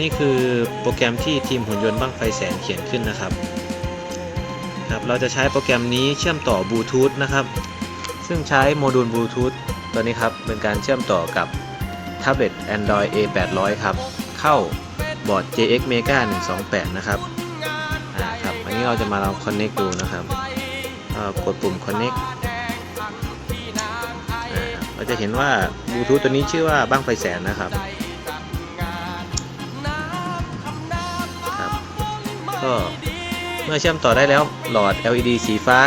นี่คือโปรแกรมที่ทีมหุ่นยนต์บ้างไฟแสนเขียนขึ้นนะครับครับเราจะใช้โปรแกรมนี้เชื่อมต่อบลูทูธนะครับ ซึ่งใช้โมดูลบลูทูธตัวนี้ครับเป็นการเชื่อมต่อกับแท็บเล็ต Android A 800ครับ เข้าบอร์ด JX Mega 128 นะครับอ่าครับอันนี้เราจะมาลอง connect ดูนะครับกดปุ่ม connect เราจะเห็นว่าบลูทูธตัวนี้ชื่อว่าบ้างไฟแสนนะครับ ก็เมื่อเชื่อมต่อได้แล้วหลอด LED สีฟ้า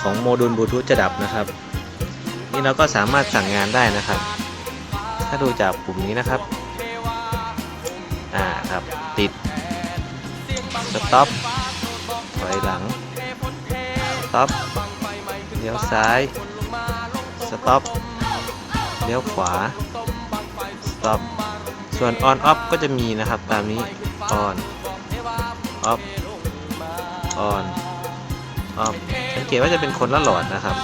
ของโมดูลบลูทูธจะดับนะครับ นี่เราก็สามารถสั่งงานได้นะครับ ถ้าดูจากปุ่มนี้นะครับ อ่าครับติดสต็อปถอยหลังสต็อปเลี้ยวซ้ายสต็อปเลี้ยวขวาสต็อปส่วน on off ก็จะมีนะครับตามนี้ on off on off สังเกตว่าจะเป็นคนละหลอดนะครับ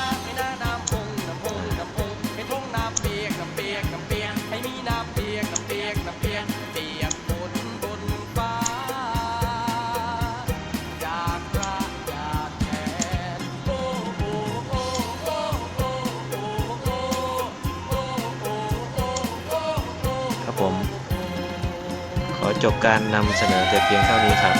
ครับผม ขอจบการนำเสนอแต่เพียงเท่านี้ครับ